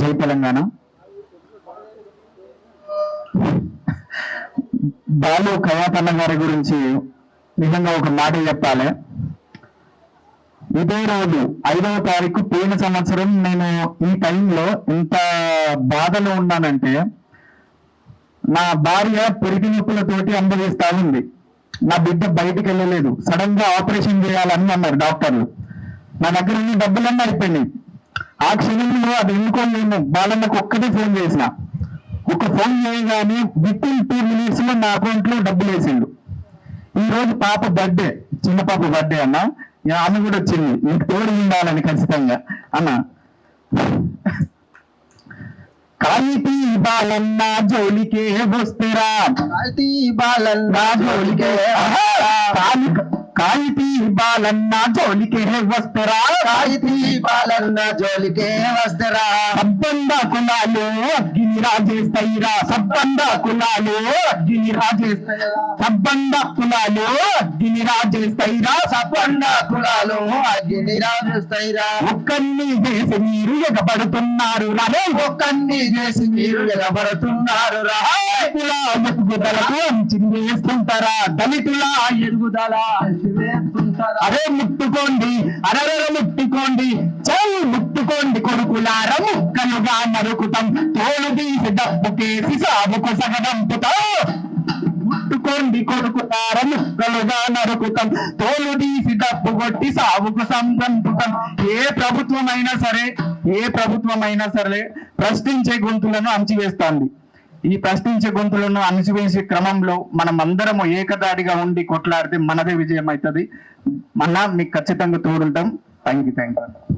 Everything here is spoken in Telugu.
జై తెలంగాణ. బాలు కయాతన్న గారి గురించి నిజంగా ఒక మాట చెప్పాలి. ఇదే రోజు ఐదవ తారీఖు పోయిన సంవత్సరం నేను ఈ టైంలో ఇంత బాధలో ఉన్నానంటే నా భార్య పెరిగి నొప్పులతోటి అందజేస్తా ఉంది. నా బిడ్డ బయటికి వెళ్ళలేదు. సడన్గా ఆపరేషన్ చేయాలని అన్నారు డాక్టర్లు. నా దగ్గర ఉన్న డబ్బులన్నీ అయిపోయినాయి. ఆ క్షణంలో అది ఎందుకో నేను బాలన్నకు ఒక్కటే ఫోన్ చేసిన. ఒక ఫోన్ చేయగానే విత్ ఇన్ టూ మినిట్స్లో నా అకౌంట్లో డబ్బులు వేసిండు. ఈ రోజు పాప బర్త్డే చిన్న పాప బర్త్డే అన్న. ఆమె కూడా వచ్చింది. నీకు తోడు ఉండాలని ఖచ్చితంగా అన్న. కాయితీ బాలన్న జోలికే వస్తురా. కాల్తీ బాలన్న జోలికే కాయితీ బాలన్న జోలికే వస్తురా? కాయితీ బాలన్న జోలికే వస్తరా? సబ్బంద కులాలు అగ్గిని రాజేస్తాయిరా సబ్బంద కులాలు అగ్గిని రాజేస్తాయి సబ్బంద కులాలు అగ్గిని రాజేస్తాయిరా సపండ కులాలు అగ్ని రాజుస్తాయిరా ఒక్కన్ని చేసి మీరు ఎగబడుతున్నారు. రాలే ఒక్కన్ని చేసి మీరు నిలబడుతున్నారు రా కుల ఎదుగుదలకు అంచిని దళితుల ఎదుగుదల. అరే ముట్టుకోండి అరవర ముట్టుకోండి చల్ ముట్టుకోండి కొడుకులార ముక్కలుగా నరుకుతాం తోలు తీసి డబ్బు కేసి సాగుకు సగదంపుతా ముట్టుకోండి కొడుకుతార ముక్కలుగా నరుకుతాం. తోలు తీసి డబ్బు కొట్టి సాగుకు సంబంపుతాం ఏ ప్రభుత్వమైనా సరే ఏ ప్రభుత్వం అయినా సరే ప్రశ్నించే గొంతులను అణచివేస్తాంది. ఈ ప్రశ్నించే గొంతులను అణిచివేసే క్రమంలో మనం అందరము ఏకదాడిగా ఉండి కొట్లాడితే మనదే విజయం అవుతుంది మన మీకు ఖచ్చితంగా తోడుంటాం. Thank you thank you